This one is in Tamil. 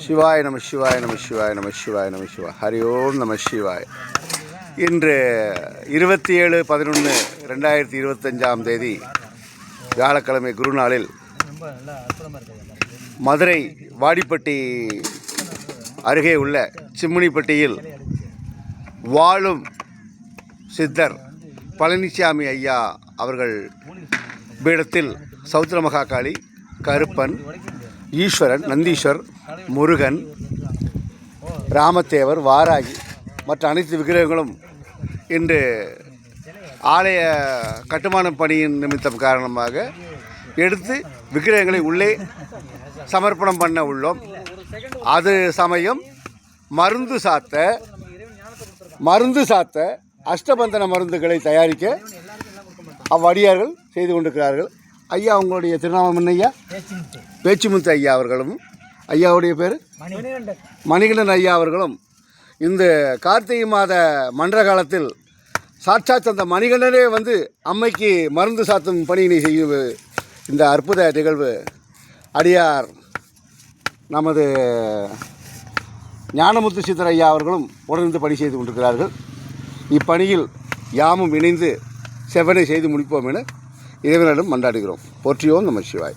சிவாய நம சிவாய நம சிவாய நம சிவாய நம சிவாய் ஹரி ஓம் நம சிவாய. இன்று இருபத்தி ஏழு பதினொன்று ரெண்டாயிரத்தி இருபத்தஞ்சாம் தேதி வியாழக்கிழமை குருநாளில் மதுரை வாடிப்பட்டி அருகே உள்ள சிம்மினிப்பட்டியில் வாழும் சித்தர் பழனிசாமி ஐயா அவர்கள் பீடத்தில் சௌத்திர மகாகாளி கருப்பன் ஈஸ்வரன் நந்தீஸ்வர் முருகன் ராமத்தேவர் வாராகி மற்ற அனைத்து விக்கிரகங்களும் இன்று ஆலய கட்டுமான பணியின் நிமித்தம் காரணமாக எடுத்து விக்கிரகங்களை உள்ளே சமர்ப்பணம் பண்ண உள்ளோம். அது சமயம் மருந்து சாத்த மருந்து சாத்த அஷ்டபந்தன மருந்துகளை தயாரிக்க அவ்வடியார்கள் செய்து கொண்டிருக்கிறார்கள். ஐயா உங்களுடைய திருநாமம் என்ன ஐயா? பேச்சுமுத்து. ஐயா அவர்களும். ஐயாவுடைய பேர்? மணிகண்டன். ஐயா அவர்களும். இந்த கார்த்திகை மாத மன்ற காலத்தில் சாட்சாத் அந்த மணிகண்டனே வந்து அம்மைக்கு மருந்து சாத்தும் பணியினை செய்யும் இந்த அற்புத நிகழ்வு. அடியார் நமது ஞானமுத்து சித்தர் ஐயா அவர்களும் உடனிருந்து பணி செய்து கொண்டிருக்கிறார்கள். இப்பணியில் யாமும் இணைந்து செவ்வனை செய்து முடிப்போம் என இறைவனிடம் மன்றாடுகிறோம். போற்றியோம் நம்ம சிவாய்.